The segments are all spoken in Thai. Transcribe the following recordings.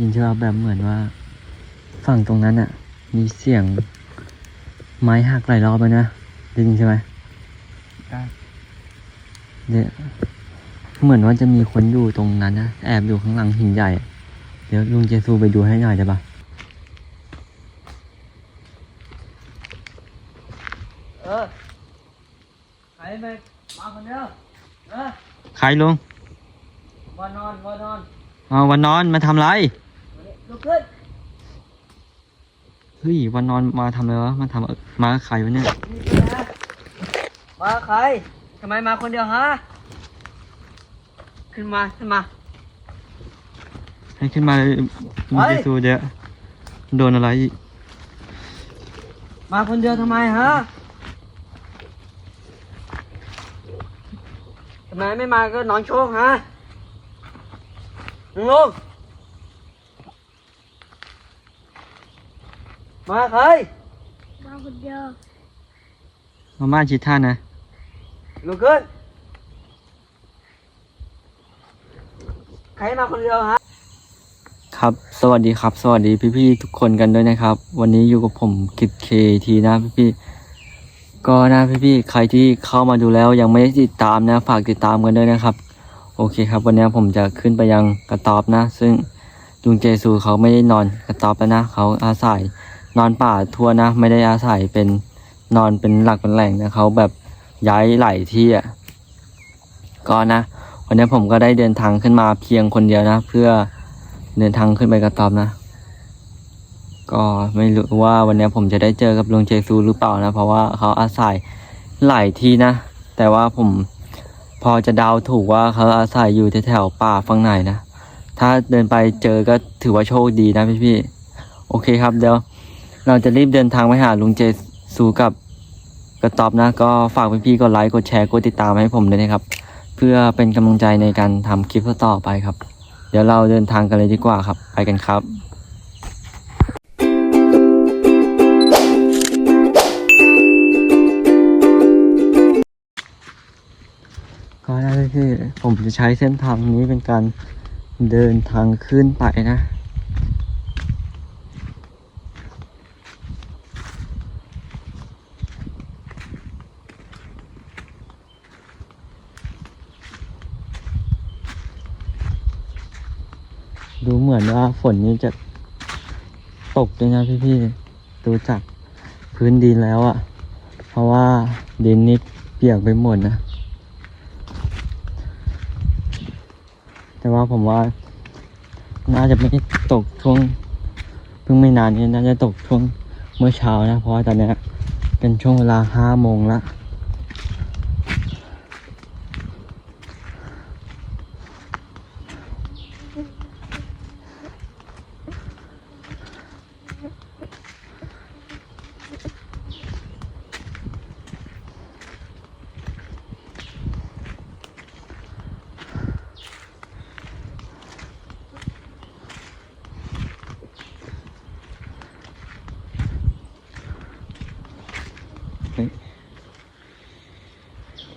ยินใช่ป่ะแบบเหมือนว่า ฝั่งตรงนั้นอะมีเสียง ไม้หักหลายรอบแล้วนะได้ยินใช่ไหมได้เนี่ยเหมือนว่าจะมีคนอยู่ตรงนั้นนะแอบอยู่ข้างหลังหินใหญ่อะเดี๋ยวลุงเจซูไปดูให้หน่อยได้ปะเออใครไปมาคนเดียวเออใครลุงวานอนวานอนอ๋อวันนอนมาทำไร ลุกขึ้น เฮ้ยวันนอนมาทำอะไรวะมาทำมากับใครวะเนี่ยนี่นะมาใครทำไมมาคนเดียวฮะ ขึ้นมาขึ้นมา ให้ขึ้นมาเลยลุงเฮ้เจยซูเดี๋ยวโดนอะไรอีกมาคนเดียวทำไมฮะทำไมไม่มาก็นอนโชคฮะลุงลุง มาใครมาคนเดียวมาม่าชิดท่านนะลุกขึ้นใครมาคนเดียวฮะครับ สวัสดีครับ สวัสดีพี่ๆทุกคนกันด้วยนะครับ วันนี้อยู่กับผมกิจเคทีนะพี่ๆก็นะพี่ๆใครที่เข้ามาดูแล้วยังไม่ได้ติดตามนะ ฝากติดตามกันด้วยนะครับ โอเคครับ วันนี้ผมจะขึ้นไปยังกระต๊อบนะ ซึ่งลุงเจซูเขาไม่ได้นอนกระต๊อบแล้วนะเขาอาศัย นอนป่าทั่วนะ ไม่ได้อาศัยเป็นนอนเป็นหลักเป็นแหล่งนะเขาแบบย้ายหลายที่อะก็นะวันนี้ผมก็ได้เดินทางขึ้นมาเพียงคนเดียวนะ เพื่อเดินทางขึ้นไปกระตอบนะ ก็ไม่รู้ว่าวันนี้ผมจะได้เจอกับลุงเจซูหรือเปล่านะ เพราะว่าเขาอาศัยหลายที่นะ แต่ว่าผมพอจะเดาถูกว่าเขาอาศัยอยู่แถวๆป่าฝั่งไหนนะ ถ้าเดินไปเจอก็ถือว่าโชคดีนะพี่ๆโอเคครับเดี๋ยว เราจะรีบเดินทางไปหาลุงเจซูกับกระต๊อบนะ ก็ฝากพี่ๆกดไลค์กดแชร์กดติดตามให้ผมด้วยนะครับ เพื่อเป็นกำลังใจในการทำคลิปต่อไปครับ เดี๋ยวเราเดินทางกันเลยดีกว่าครับ ไปกันครับก็ได้พี่ผมจะใช้เส้นทางนี้เป็นการเดินทางขึ้นไปนะ มือนว่าฝนนี้จะตกด้วยนะพี่ๆดูจากพื้นดินแล้วอะ่ะ เพราะว่าดินนี่เปียกไปหมดนะ แต่ว่าผมว่า น่าจะไม่ตกช่วงเพิ่งไม่นานนี้น่าจะตกช่วงเมื่อเช้านะ เพราะว่าตอนนี้เป็นช่วงเวลาห้าโมงละ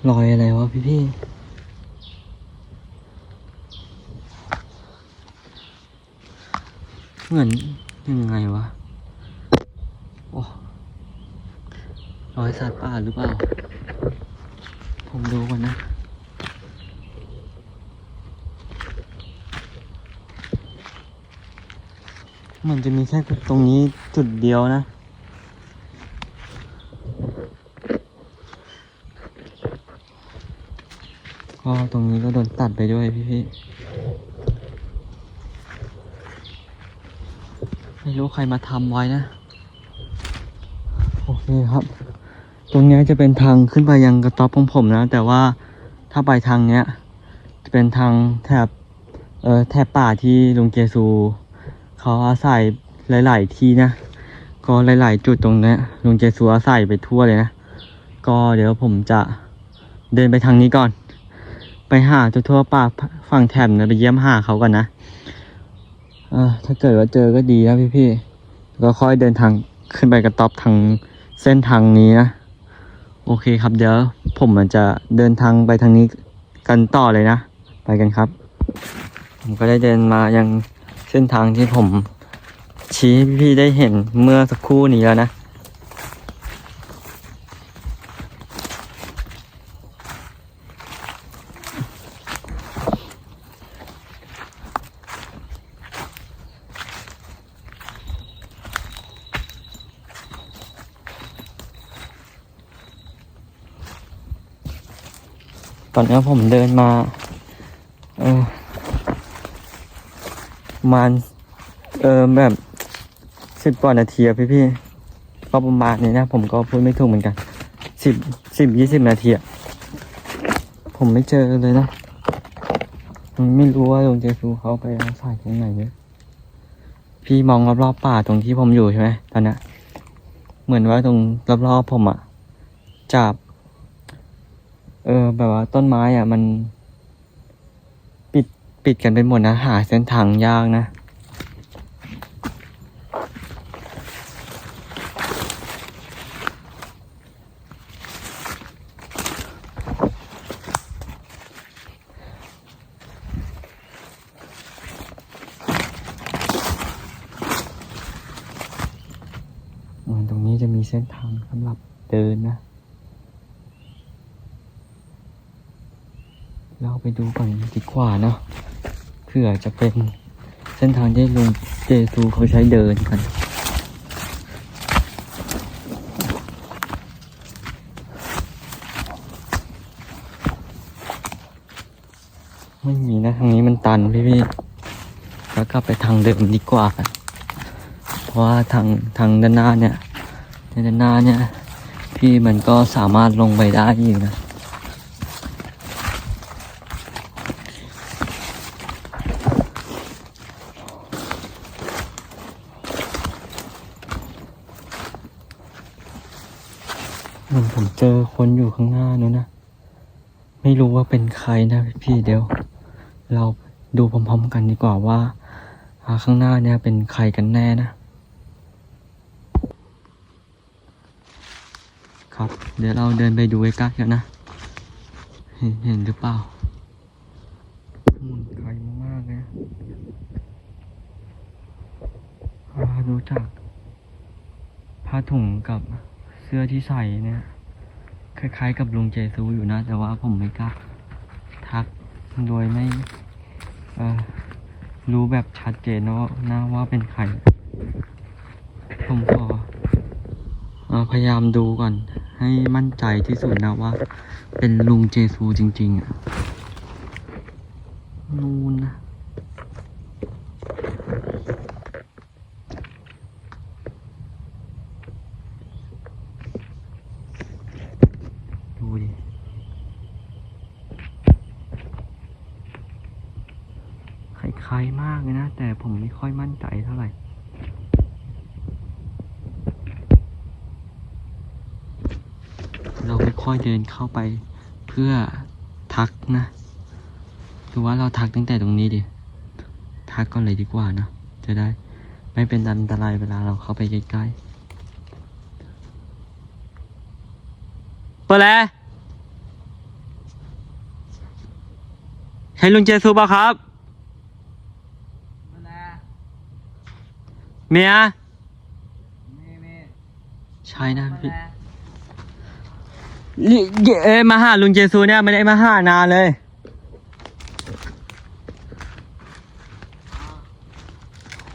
รอยอะไรวะพี่พี่เหมือนยังไงวะ โอ้รอยสัตว์ป่าหรือเปล่า ผมดูก่อนนะมันจะมีแค่ตรงนี้จุดเดียวนะ ก็ตรงนี้ก็โดนตัดไปด้วยพี่พี่ไม่รู้ใครมาทำไว้นะ โอเคครับ ตรงนี้จะเป็นทางขึ้นไปยังกระต๊อบของผมนะ แต่ว่าถ้าไปทางเนี้ย จะเป็นทางแถบเอ่อแถบป่าที่ลุงเจซู เขาอาศัยหลาย ๆ ที่นะ ก็หลาย ๆ จุดตรงนี้ลุงเจซูอาศัยไปทั่วเลยนะ ก็เดี๋ยวผมจะเดินไปทางนี้ก่อน ไปหาทั่วๆป่าฝั่งแถบนะไปเยี่ยมหาเขาก่อนนะเออถ้าเกิดว่าเจอก็ดีนะพี่ๆก็ค่อยเดินทางขึ้นไปกระต๊อบทางเส้นทางนี้นะโอเคครับเดี๋ยวผมมันจะเดินทางไปทางนี้กันต่อเลยนะ ไปกันครับ ผมก็ได้เดินมายังเส้นทางที่ผมชี้ให้พี่ๆได้เห็นเมื่อสักครู่นี้แล้วนะ ตอนนี้ผมเดินมาเออประมาณเออแบบสิบกว่านาทีอะพี่พี่ก็ประมาณนี้นะ ผมก็พูดไม่ถูกเหมือนกันสิบสิบยี่สิบนาทีอะผมไม่เจอเลยนะไม่รู้ว่าลุงเจฟูเขาไปอาศัยตรงไหนเนี่ยพี่มองรอบๆป่าตรงที่ผมอยู่ใช่ไหมตอนนี้เหมือนว่าตรงรอบๆผมอะจับ เออ แบบว่าต้นไม้อะ มันปิดปิดกันไปหมดนะ หาเส้นทางยากนะเหมือนตรงนี้จะมีเส้นทางสำหรับเดินนะ เราไปดูก่อนดีกว่าเนาะเผื่อจะเป็นเส้นทางที่ลุงเจซูเขาใช้เดินกันไม่มีนะทางนี้มันตันพี่พี่ๆแล้วกลับไปทางเดิมดีกว่า เพราะว่าทางทางด้านหน้าเนี่ยด้านหน้าเนี่ย พี่มันก็สามารถลงไปได้อยู่นะ เจอคนอยู่ข้างหน้านู้นนะ ไม่รู้ว่าเป็นใครนะพี่เดี๋ยว เราดูพร้อมๆกันดีกว่าว่าข้างหน้าเนี่ยเป็นใครกันแน่นะ ครับ เดี๋ยวเราเดินไปดูใกล้ๆกันนะ เห็นเห็นหรือเปล่าอืมไกลมากๆเลยนะอ่าดูจากผ้าถุงกับเสื้อที่ใส่เนี่ย คล้ายๆ กับลุงเจซูอยู่นะ แต่ว่าผมไม่กล้าทักโดยไม่เออรู้แบบชัดเจนนะว่านะว่าเป็นใคร ผมขออพยายามดูก่อน ให้มั่นใจที่สุดนะว่า เป็นลุงเจซูจริงๆอะ นูนนะ ดูดิ ค ล้ายมากเลยนะ แต่ผมไม่ค่อยมั่นใจเท่าไหร่ เราไม่ค่อยเดินเข้าไปเพื่อทักนะหรือว่าเราทักตั้งแต่ตรงนี้ดิ ทักก่อนเลยดีกว่านะ จะได้ไม่เป็นอันตรายเวลาเราเข้าไปใกล้ๆเปิดแล้วใช่ลุงเจซูป่ะครับ มาแล้ว เมียมีมีใช่นะมาพี่แล้วเอ๊ะมาหาลุงเจซูเนี่ยไม่ได้มาหานานเลย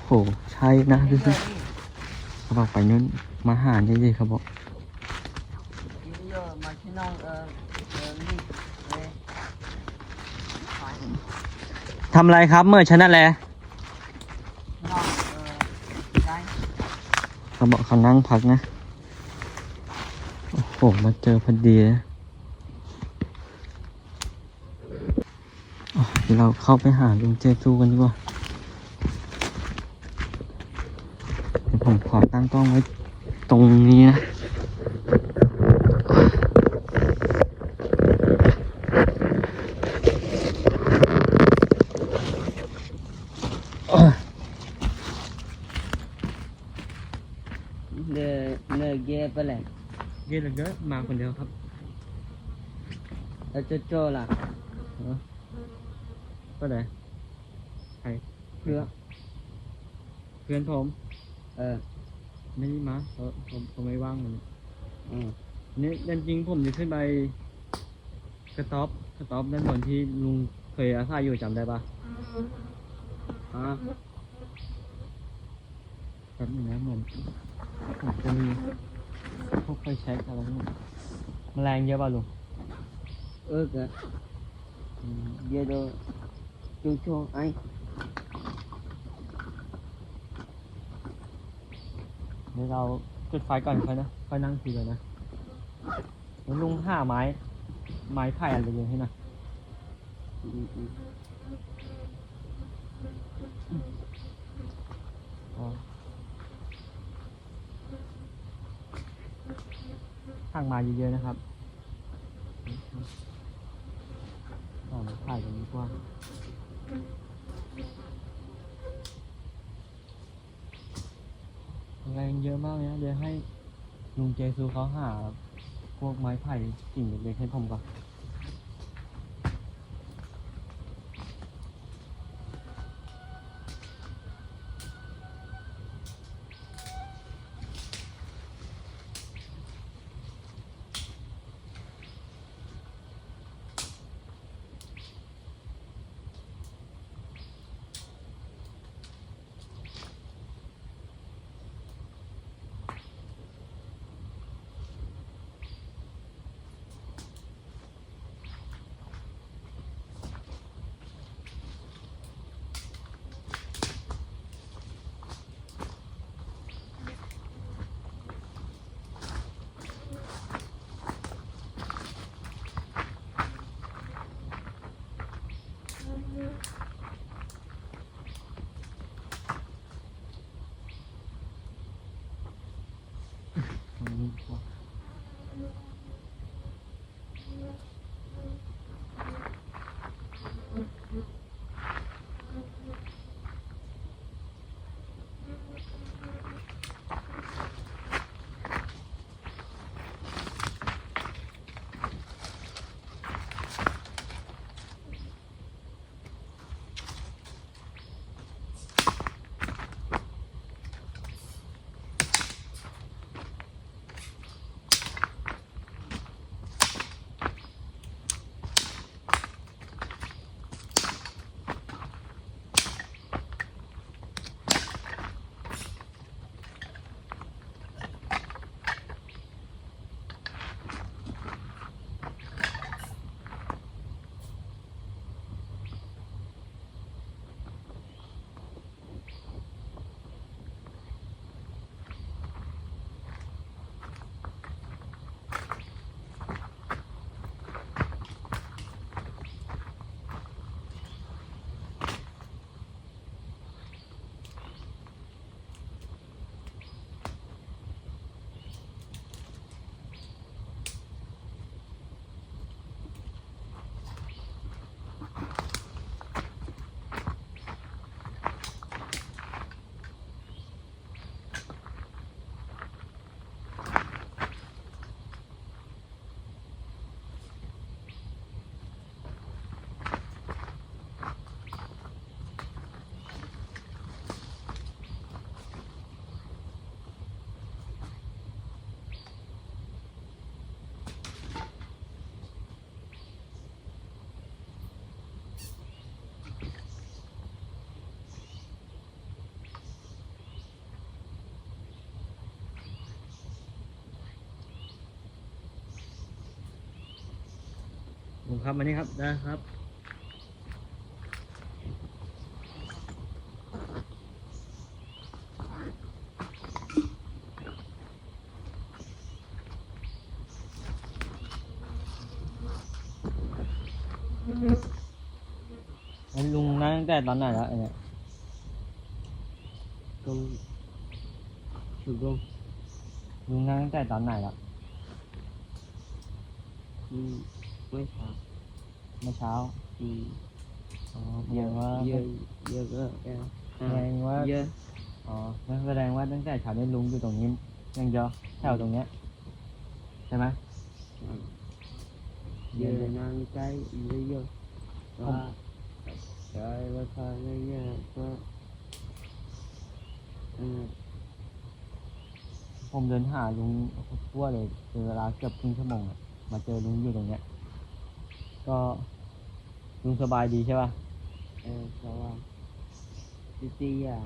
โหใช่นะพี่พี่เขาบอกไปนู้นมาหาจริงๆเขาบอกกินเยอะมาที่น้องเออเออนี่เลยไปทำอะไรครับเมื่อฉันนั่นแหละ น้องเออได้ เขาบอกเขานั่งพักนะ โอ้โห มาเจอพอดีนะเดี๋ยวเราเข้าไปหาลุงเจสูกันดีกว่าเดี๋ยวผมขอตั้งกล้องไว้ตรงนี้นะ เนอเนอเกไปเลย เยอะเยอะมาคนเดียวครับแล้วโจโจล่ะก็ได้เรือเพื่อนผม เออ ไม่ได้มาเพราะผมผมไม่ว่างวันนี้อืมนี่จริงผมจะขึ้นไปกระต๊อบกระต๊อบด้านบนที่ลุงเคยอาศัยอยู่จำได้ปะฮะแป๊บนึงนะเหมือนผมจะมี พวกไฟแช็กอะไรนี่แมลงเยอะป่ะลุงเออแกอืมเดี๋ยวดูชูชูไอ้เดี๋ยวเราจุดไฟก่อนค่อยนะค่อยนั่งคุยกันนะแล้วลุงห้าไม้ ไม้ไผ่อะไรอย่างให้หนะ อื มางมาเยอะๆนะครับอ่าถ่ายตรงนี้กว่าแรงเยอะมากเลยนะเดี๋ยวให้ลุงเจซูเขาหาพวกไม้ไผ่กิ่งเล็กๆให้ผมก่อน ลุงครับมานี่ครับได้ครับไอ้ลุงนั่งตั้งแต่ตอนไหนแล้วไอ้เนี่ยตรงถูกตรงลุงนั่งตั้งแต่ตอนไหนแล้วอืมไม่ช้า เมื่อเช้าอืมอ๋อแสดงว่าเยอะเยอะก็แกแสดงว่าเยอะอ๋อนั่นแสดงว่าตั้งแต่เช้านี้ลุงอยู่ตรงนี้ยังเยอะแถวตรงเนี้ยใช่ไหมเยอะนานใจเยอะเยอะว่าใช้ราคาเยอะๆก็อืมผมเดินหาลุงทั่วเลยเป็นเวลาเกือบครึ่งชั่วโมงอะมาเจอลุงอยู่ตรงเนี้ย ก็ลุงสบายดีใช่ป่ะเออเพราะว่าพี่ตี้อะ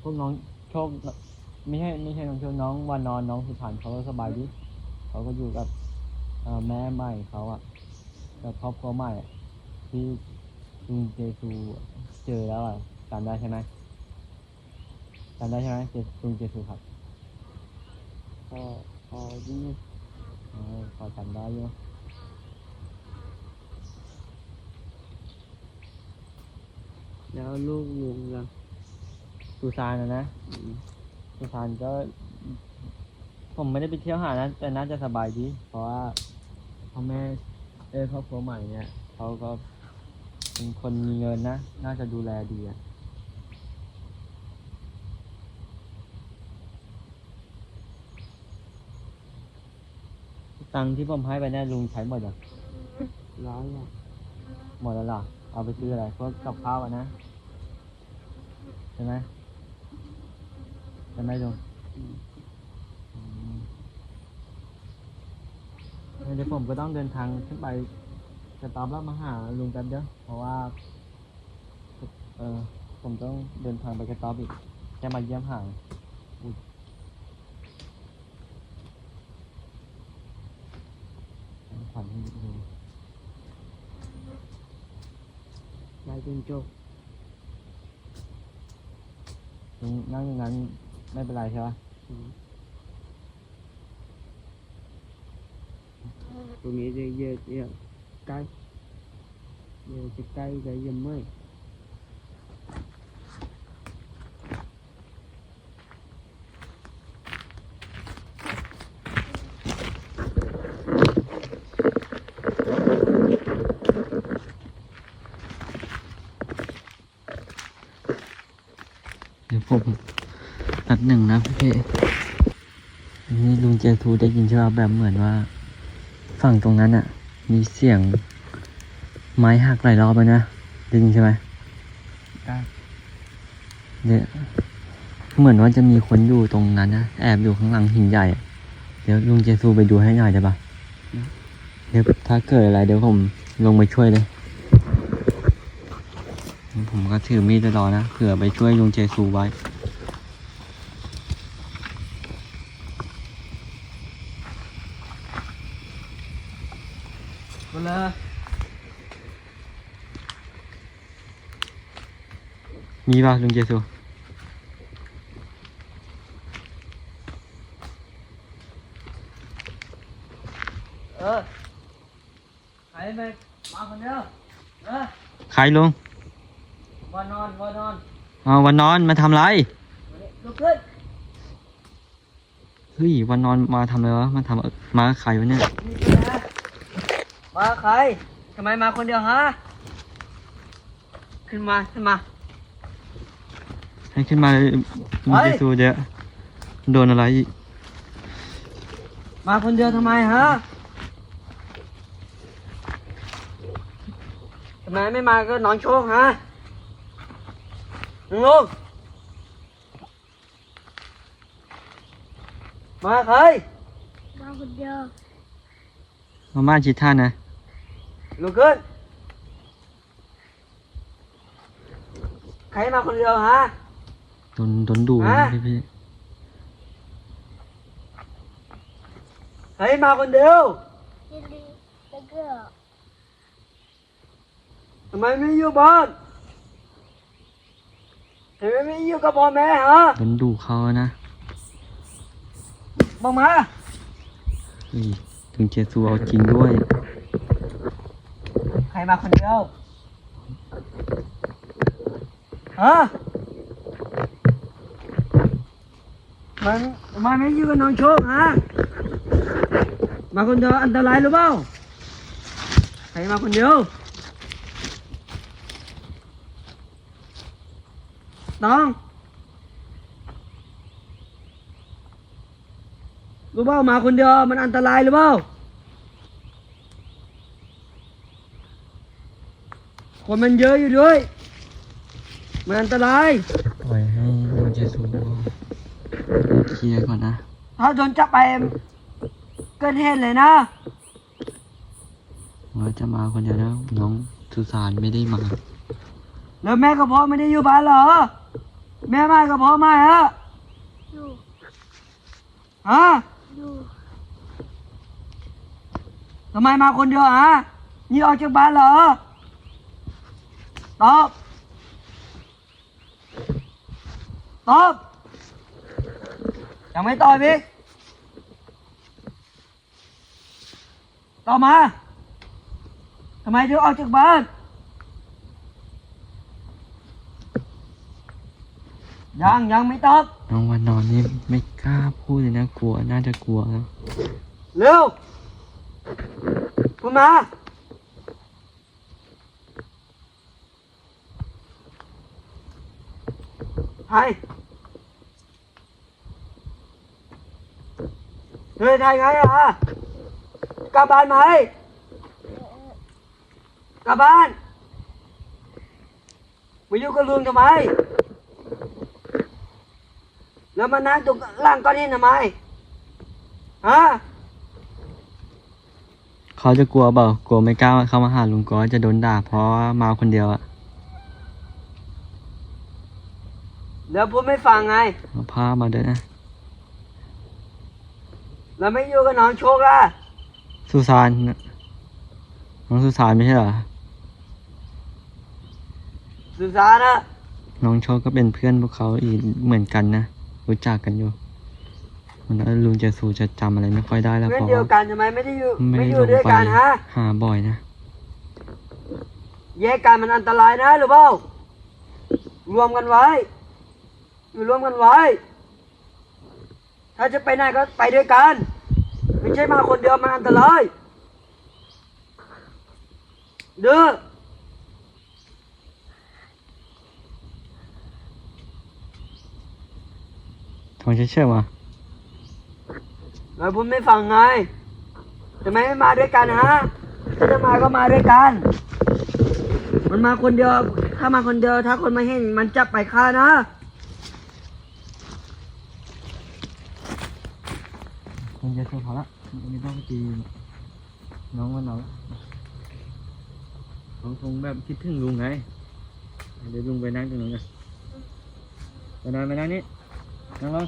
พวกน้องโชคไม่ใช่ไม่ใช่น้องโชคน้องวานนอนน้องสุพรรณเขาก็สบายดีเขาก็อยู่กับเอ่อแม่ใหม่เขาอะกับครอบครัวใหม่อะที่ลุงเจซูเจอแล้วอะจำได้ใช่ไหมจำได้ใช่ไหมเจลุงเจซูครับพอพอที่เออพอจำได้อยู่ แล้วลูกลุงล่ะสุสานนะนะอืมสุพรรณก็ ผมไม่ได้ไปเที่ยวหานะ แต่น่าจะสบายดี เพราะว่าพ่อแม่เออครอบครัวใหม่เนี่ยเขาก็เป็นคนมีเงินนะ น่าจะดูแลดีอะตังค์ที่ผมให้ไปเนี่ยลุงใช้หมดอะร้อยอะหมดแล้วเหรอ เอาไปซื้ออะไรพวกกับข้าวอะนะใช่ไหมใช่ไหมลุงเดี๋ยวผมก็ต้องเดินทางขึ้นไปจะตามรับมาหาลุงแป๊บเดียวเพราะว่า เออผมต้องเดินทางไปกระต๊อบอีกแค่มาเยี่ยมหาอุ๊ยขวัญให้ดูะอืมตรงนี้จะเยอะเยอะใกล้เดี๋ยวจะใกล้จะยังไม่ เดี๋ยวผมแป๊บ หนึ่งนะพี่อันนี้ลุงเจทูได้ยินใช่ปะแบบเหมือนว่า ฝั่งตรงนั้นอะมีเสียง ไม้หักหลายรอบแล้วนะได้ยินใช่ไหมได้เดี๋ยวเหมือนว่าจะมีคนอยู่ตรงนั้นนะแอบอยู่ข้างหลังหินใหญ่อะเดี๋ยวลุงเจซูไปดูให้หน่อยได้ปะเดี๋ยวถ้าเกิดอะไรเดี๋ยวผมลงไปช่วยเลยผมก็ถือมีดไปรอนะเผื่อไปช่วยลุงเจซูไว้ มาเลย มีป่ะลุงเจซูเออใครไปมาคนเดียวเออใครลุงวานอนวานอนอ๋อวันนอนมาทำไรลุกขึ้นเฮ้ยวันนอนมาทำอะไรวะมาทำเอ่อมากับใครวะเนี่ยนี่เป็นไงมาใครทำไมมาคนเดียวฮะขึ้นมาขึ้นมา ให้ขึ้นมาเลยลุงเฮ้เจยซูเดี๋ยวโดนอะไรอีก มาคนเดียวทำไมฮะทำไมไม่มาก็น้องโชคฮะน้องลูกมาใครมาคนเดียวมาม่าชิดท่านนะลุกขึ้นใครมาคนเดียวฮะ โดนโดนดูฮะพี่พี่ใครมาคนเดียวยินดีแล้วก็ทำไมไม่อยู่บ้านทำไมไม่อยู่กับพ่อแม่ฮะโดนดูเขานะบอกมาเฮ้ยลุงเจซูเอาจริงด้วย ใครมาคนเดียวฮะ มันมันไม่อยู่กับน้องโชคฮะ มาคนเดียวอันตรายหรือเปล่าใครมาคนเดียว น้องรู้เปล่ามาคนเดียวมันอันตรายหรือเปล่า คนมันเยอะอยู่ด้วย มันอันตราย ปล่อยให้ลุง เจสูเค ลียร์ก่อนนะถ้าโดนจับไปเกินเหตุเลยนะว่าจะมาคนเดียวแล้วน้องสุสานไม่ได้มา แล้วแม่กับพ่อไม่ได้อยู่บ้านเหรอ แม่มากับพ่อมาฮะอยู่ฮะอยู่ทำไมมาคนเดียวฮะนี่ออกจากบ้านเหรอตอบตอบ ยังไม่ตอบอีกตอบมาทำไมถึงออกจากบ้านยังยังไม่ตอบน้องวันนอนนี่ไม่กล้าพูดเลยนะกลัวน่าจะกลัวแล้วเร็วคุณมาไทย เฮ้ยไทยไงอะกลับบ้านไหมกลับบ้านมาอยู่กับลุงทำไม แล้วมานั่งตรงล่างก้อนนี้ทำไมฮะเขาจะกลัวเปล่ากลัวไม่กล้าเข้ามาหาลุงก็จะโดนด่าเพราะว่ามาคนเดียวอะแล้วพูดไม่ฟังไงเอาผ้ามาด้วยนะ แล้วไม่อยู่กับน้องโชคล่ะสุสานน่ะน้องสุสานไม่ใช่เหรอ สุสานอะน้องโชคก็เป็นเพื่อนพวกเขาอีกเหมือนกันนะ รู้จักกันอยู่วันนั้นลุงเจสูจะจำอะไรไม่ค่อยได้แล้วเพื่อเพนราะเดียวว่ากันทำไมไม่ได้อยู่ ไม่ไม่ได้อลยู่งด้วยไปกันฮะ หาบ่อยนะ แยกกันมันอันตรายนะหรือเปล่ารวมกันไว้ อยู่รวมกันไว้ ถ้าจะไปไหนก็ไปด้วยกัน ไม่ใช่มาคนเดียวมันอันตรายเด้อทองเชื่อมาแล้วพูดไม่ฟังไงทำไมไม่มาด้วยกันฮะถ้าจะมาก็มาด้วยกัน มันมาคนเดียว ถ้ามาคนเดียว ถ้าคนมาเห็นมันจับไปฆ่านะ ทองเจสูพอละไม่ต้องตีน้องวันน้องน้องคงแบบคิดถึงลุงไง เดี๋ยวลุงไปนั่งตรงนู้นกันไปนอนไปนั่งนี่นั่งลง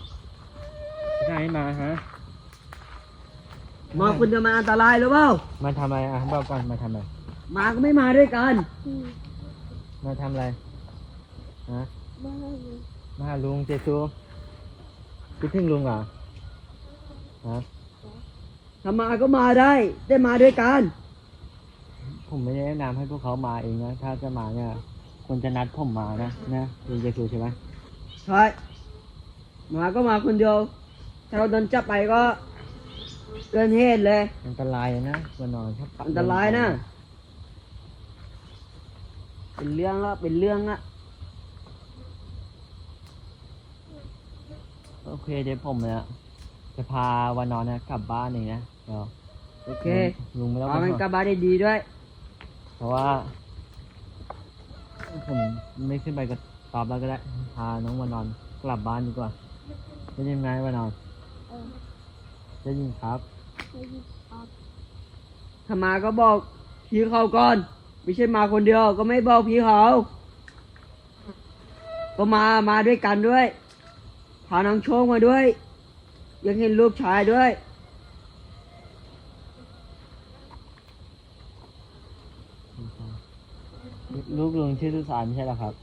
ไม่ใช่ให้มาฮะ มาคนเดียวมันอันตรายหรือเปล่า มาทำอะไรอะบอกก่อนมาทำอะไร Ừ. มาก็ไม่มาด้วยกันอืมมาทำอะไร ฮะบ้านอยู่มาหาลุงเจซูคิดถึงลุงเหรอ ฮะถ้ามาก็มาได้ ได้มาด้วยกัน ผมไม่ได้แนะนำให้พวกเขามาเองนะ ถ้าจะมาเนี่ยควรจะนัดผมมานะ นะลุงเจซูใช่ไหมใช่มาก็มาคนเดียว ถ้าเราโดนจับไปก็ เกินเหตุเลย อันตรายนะวันนอนชอบปะอันตรายนะ เป็นเรื่องละเป็นเรื่องละโอเคเดี๋ยวผมเนี่ย จะพาวันนอนเนี่ยกลับบ้านเองนะเดี๋ยวโอเคลุงไม่ต้องพาไปมันห่วงกลับบ้านได้ดีด้วย เพราะว่า ผมไม่ขึ้นไปกับตอบแล้วก็ได้พาน้องวันนอนกลับบ้านดีกว่าได้ยินไหมวันนอนเออได้ยินครับไม่ได้ออกถ้ามาก็บอกพี่เขาก่อน ไม่ใช่มาคนเดียวก็ไม่บอกพี่เขาก็มามาด้วยกันด้วยพาน้องโชคมาด้วย ยังเห็นลูกชายด้วยลูกลุงชื่อสุสานไม่ใช่เหรอครับ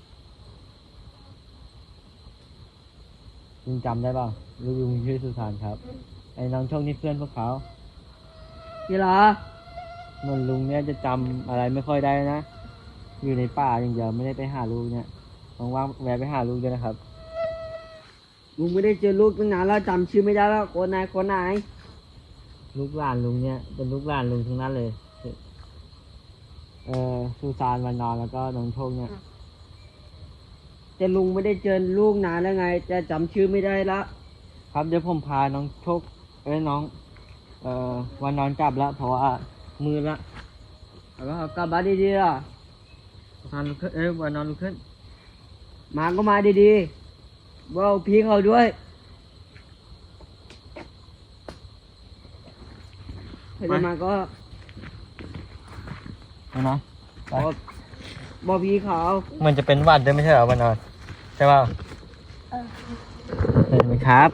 ลุงจำได้เปล่าลูกลุงชื่อสุสานครับ ไอ้น้องโชคนี่เพื่อนพวกเขาพี่ลาเหมันลุงเนี่ยจะจำอะไรไม่ค่อยได้นะ อยู่ในป่าอย่างเดียวไม่ได้ไปหาลูกเนี่ยว่างๆแวะไปหาลูกด้วยนะครับ ลุงไม่ได้เจอลูกตั้งนานแล้วจำชื่อไม่ได้แล้วคนไหนคนไหนลูกหลานลุงเนี่ยเป็นลูกหลานลุงทั้งนั้นเลย เออสุสานวันนอนแล้วก็น้องโชคเนี่ยแต่ลุงไม่ได้เจอลูกนานแล้วไง จะจำชื่อไม่ได้ละครับเดี๋ยวผมพาน้องโชคเอ้ยน้อง เอ่อวันนอนกลับแล้วเพราะว่ามือละแล้วก็กลับบ้านดีๆล่ะสุสานลุกขึ้นเอ้ยวันนอนลุกขึ้นมาก็มาดีๆ บอกพี่เขาด้วยถ้าจะมาก็วานอนบอกบอกพี่เขามันจะเป็นหวัดด้วยไม่ใช่เหรอวานอนใช่ป่าเออเห็นไหมครับ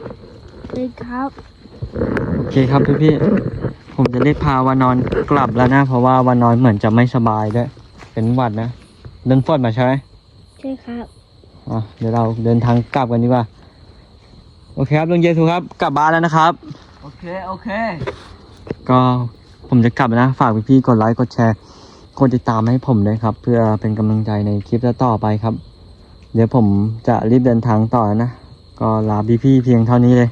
เลยครับ โอเคครับพี่พี่ๆผมจะรีบพาวานอนกลับแล้วนะ เพราะว่าวานอนเหมือนจะไม่สบายด้วย เป็นหวัดนะเดินฝนมาใช่ไหม ใช่ครับ อะเดี๋ยวเราเดินทางกลับกันดีกว่า โอเคครับลุงเยซูครับ กลับบ้านแล้วนะครับ โอเค โอเค ก็ผมจะกลับแล้วนะ ฝากพี่ๆกดไลค์กดแชร์กดติดตามให้ผมด้วยครับ เพื่อเป็นกำลังใจในคลิปต่อๆไปครับ เดี๋ยวผมจะรีบเดินทางต่อแล้วนะ ก็ลาพี่ๆเพียงเท่านี้เลย